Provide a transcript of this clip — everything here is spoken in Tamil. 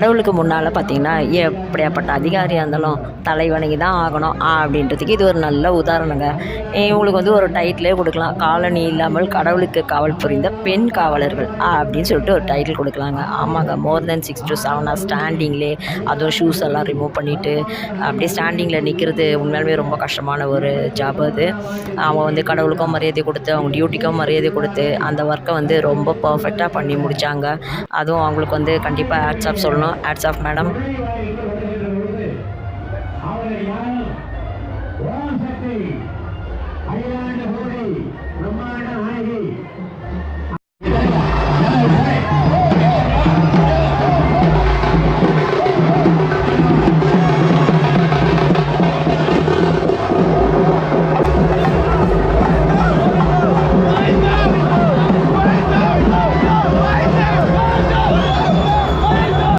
கடவுளுக்கு முன்னால் பார்த்தீங்கன்னா எப்படியாப்பட்ட அதிகாரியாக இருந்தாலும் தலை வணங்கி தான் ஆகணும். அப்படின்றதுக்கு இது ஒரு நல்ல உதாரணங்க. இவங்களுக்கு வந்து ஒரு டைட்டிலே கொடுக்கலாம். காலனி இல்லாமல் கடவுளுக்கு காவல் புரிந்த பெண் காவலர்கள் அப்படின்னு சொல்லிட்டு ஒரு டைட்டில் கொடுக்கலாங்க. ஆமாங்க மோர் தென் சிக்ஸ் டு செவனாக ஸ்டாண்டிங்லே அதுவும் ஷூஸ் எல்லாம் ரிமூவ் பண்ணிவிட்டு அப்படியே ஸ்டாண்டிங்கில் நிற்கிறது உண்மையாலுமே ரொம்ப கஷ்டமான ஒரு ஜாப் அது. அவங்க வந்து கடவுளுக்கும் மரியாதை கொடுத்து அவங்க டியூட்டிக்கும் மரியாதை கொடுத்து அந்த ஒர்க்கை வந்து ரொம்ப பர்ஃபெக்டாக பண்ணி முடித்தாங்க அதுவும் அவங்களுக்கு வந்து கண்டிப்பாக ஹேட்ஸ் ஆஃப் சொல்லணும் ஆட்ஸ் ஆஃப் மேடம் அவரை